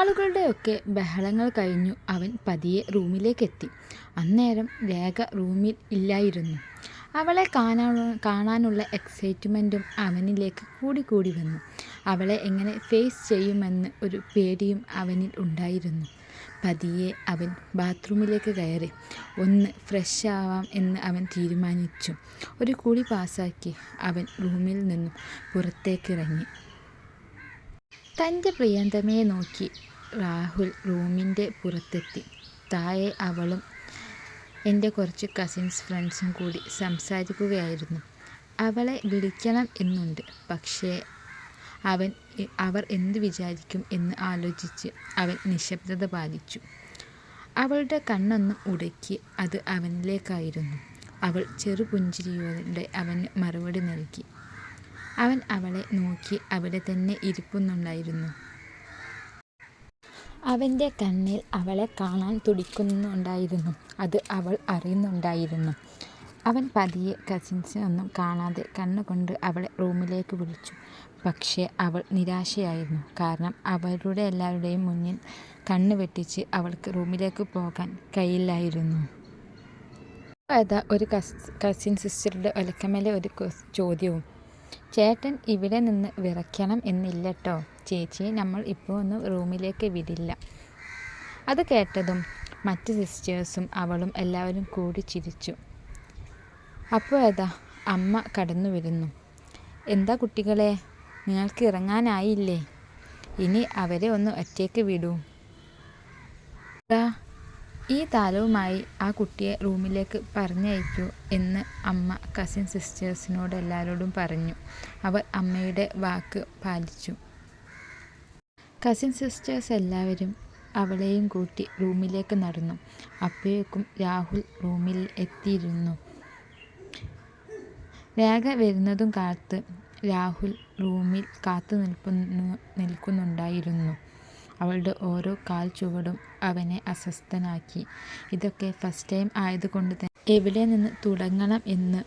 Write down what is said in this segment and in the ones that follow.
ആളുകളുടെയൊക്കെ ബഹളങ്ങൾ കഴിഞ്ഞു അവൻ പതിയെ റൂമിലേക്കെത്തി. അന്നേരം രേഖ റൂമിൽ ഇല്ലായിരുന്നു. അവളെ കാണാനുള്ള എക്സൈറ്റ്മെന്റും അവനിലേക്ക് കൂടി വന്നു. അവളെ എങ്ങനെ ഫേസ് ചെയ്യുമെന്ന് ഒരു പേടിയും അവനിൽ ഉണ്ടായിരുന്നു. പതിയെ അവൻ ബാത്റൂമിലേക്ക് കയറി. ഒന്ന് ഫ്രഷ് ആവാം എന്ന് അവൻ തീരുമാനിച്ചു. ഒരു കുളി പാസാക്കി അവൻ റൂമിൽ നിന്നും പുറത്തേക്കിറങ്ങി. തന്റെ പ്രിയതമയെ നോക്കി രാഹുൽ റൂമിന്റെ പുറത്തെത്തി. താഴെ അവളും എന്റെ കുറച്ച് കസിൻസ് ഫ്രണ്ട്സും കൂടി സംസാരിക്കുകയായിരുന്നു. അവളെ വിളിക്കണം എന്നുണ്ട്. പക്ഷേ അവൻ അവർ എന്ത് വിചാരിക്കും എന്ന് ആലോചിച്ച് അവൻ നിശബ്ദത പാലിച്ചു. അവളുടെ കണ്ണൊന്നും ഉടക്കി. അത് അവനിലേക്കായിരുന്നു. അവൾ ചെറുപുഞ്ചിരിയോടെ അവന് മറുപടി നൽകി. അവൻ അവളെ നോക്കി അവിടെ തന്നെ ഇരിക്കുന്നുണ്ടായിരുന്നു. അവന്റെ കണ്ണിൽ അവളെ കാണാൻ തുടിക്കുന്നുണ്ടായിരുന്നു. അത് അവൾ അറിയുന്നുണ്ടായിരുന്നു. അവൻ പതിയെ കസിൻസിനൊന്നും കാണാതെ കണ്ണുകൊണ്ട് അവളെ റൂമിലേക്ക് വിളിച്ചു. പക്ഷേ അവൾ നിരാശയായിരുന്നു. കാരണം അവരുടെ എല്ലാവരുടെയും മുന്നിൽ കണ്ണ് വെട്ടിച്ച് അവൾക്ക് റൂമിലേക്ക് പോകാൻ കഴിയില്ലായിരുന്നു. അതാ ഒരു കസിൻ സിസ്റ്ററുടെ ഒലക്കമേലെ ഒരു ചോദ്യവും. "ചേട്ടൻ ഇവിടെ നിന്ന് വിറയ്ക്കണം എന്നില്ലട്ടോ ചേച്ചിയെ നമ്മൾ ഇപ്പോൾ ഒന്നും റൂമിലേക്ക് വിടില്ല. " അത് കേട്ടതും മറ്റ് സിസ്റ്റേഴ്സും അവളും എല്ലാവരും കൂടി ചിരിച്ചു. അപ്പോൾ ഏതാ അമ്മ കടന്നു വരുന്നു "എന്താ കുട്ടികളെ നിങ്ങൾക്ക് ഇറങ്ങാനായില്ലേ? ഇനി അവരെ ഒന്ന് ഒറ്റയ്ക്ക് വിടൂ. ഈ താലവുമായി ആ കുട്ടിയെ റൂമിലേക്ക് പറഞ്ഞയക്കൂ. " എന്ന് അമ്മ കസിൻ സിസ്റ്റേഴ്സിനോട് എല്ലാവരോടും പറഞ്ഞു. അവർ അമ്മയുടെ വാക്ക് പാലിച്ചു. കസിൻ സിസ്റ്റേഴ്സ് എല്ലാവരും അവളെയും കൂട്ടി റൂമിലേക്ക് നടന്നു. അപ്പോഴേക്കും രാഹുൽ റൂമിൽ എത്തിയിരുന്നു. രേഖ വരുന്നതും കാത്ത് രാഹുൽ റൂമിൽ കാത്തുനിൽക്കുന്നുണ്ടായിരുന്നു. അവളുടെ ഓരോ കാൽ ചുവടും അവനെ അസ്വസ്ഥനാക്കി. ഇതൊക്കെ ഫസ്റ്റ് ടൈം ആയതുകൊണ്ട് തന്നെ എവിടെ നിന്ന് തുടങ്ങണം എന്ന്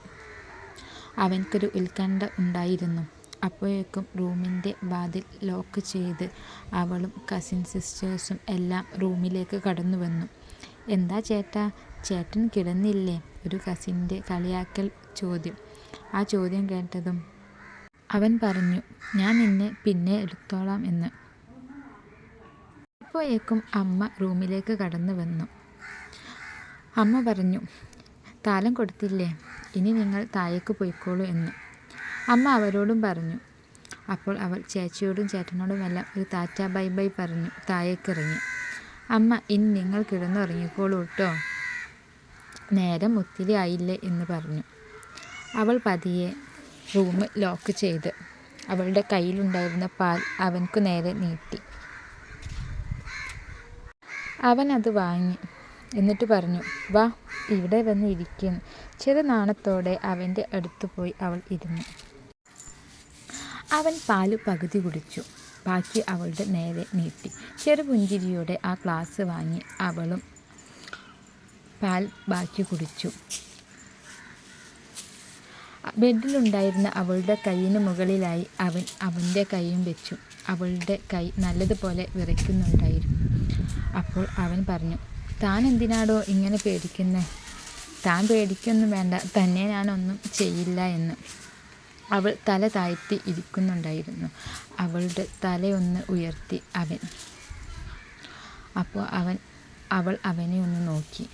അവൻക്കൊരു ഉത്കണ്ഠ ഉണ്ടായിരുന്നു. അപ്പോഴേക്കും റൂമിന്റെ വാതിൽ ലോക്ക് ചെയ്ത് അവളും കസിൻ സിസ്റ്റേഴ്സും എല്ലാം റൂമിലേക്ക് കടന്നു വന്നു "എന്താ ചേട്ടാ ചേട്ടൻ കിടന്നില്ലേ? " ഒരു കസിന്റെ കളിയാക്കൽ ചോദ്യം. ആ ചോദ്യം കേട്ടതും അവൻ പറഞ്ഞു "ഞാൻ നിന്നെ പിന്നെ എടുത്തോളാം" എന്ന്. അപ്പോഴേക്കും അമ്മ റൂമിലേക്ക് കടന്നു വന്നു അമ്മ പറഞ്ഞു "താലം കൊടുത്തില്ലേ? ഇനി നിങ്ങൾ താഴേക്ക് പോയിക്കോളൂ എന്ന് അമ്മ അവരോടും പറഞ്ഞു. അപ്പോൾ അവൾ ചേച്ചിയോടും ചേട്ടനോടുമെല്ലാം ഒരു താറ്റ ബൈ ബൈ പറഞ്ഞു താഴേക്കിറങ്ങി. അമ്മ "ഇനി നിങ്ങൾ കിടന്നുറങ്ങിക്കോളൂ കേട്ടോ നേരം ഒത്തിരി ആയില്ലേ" എന്ന് പറഞ്ഞു. അവൾ പതിയെ റൂം ലോക്ക് ചെയ്ത് അവളുടെ കയ്യിലുണ്ടായിരുന്ന പാൽ അവൻക്കു നേരെ നീട്ടി. അവൻ അത് വാങ്ങി. എന്നിട്ട് പറഞ്ഞു "വാ ഇവിടെ വന്ന് ഇരിക്കുന്നു ചെറു നാണത്തോടെ അവന്റെ അടുത്ത് പോയി അവൾ ഇരുന്നു. അവൻ പാൽ പകുതി കുടിച്ചു. ബാക്കി അവളുടെ നേരെ നീട്ടി. ചെറുപുഞ്ചിരിയോടെ ആ ക്ലാസ് വാങ്ങി അവളും പാൽ ബാക്കി കുടിച്ചു. ബെഡിലുണ്ടായിരുന്ന അവളുടെ കൈയിന് മുകളിലായി അവൻ അവന്റെ കൈയും വെച്ചു. അവളുടെ കൈ നല്ലതുപോലെ വിറയ്ക്കുന്നുണ്ടായിരുന്നു. അപ്പോൾ അവൻ പറഞ്ഞു താൻ എന്തിനാടോ ഇങ്ങനെ പേടിക്കുന്നേ താൻ പേടിക്കൊന്നും വേണ്ട തന്നെ ഞാനൊന്നും ചെയ്യില്ല" എന്ന്. അവൾ തല താഴ്ത്തി ഇരിക്കുന്നുണ്ടായിരുന്നു. അവളുടെ തലയൊന്ന് ഉയർത്തി അവൻ. അപ്പോൾ അവൻ അവൾ അവനെ ഒന്ന് നോക്കി.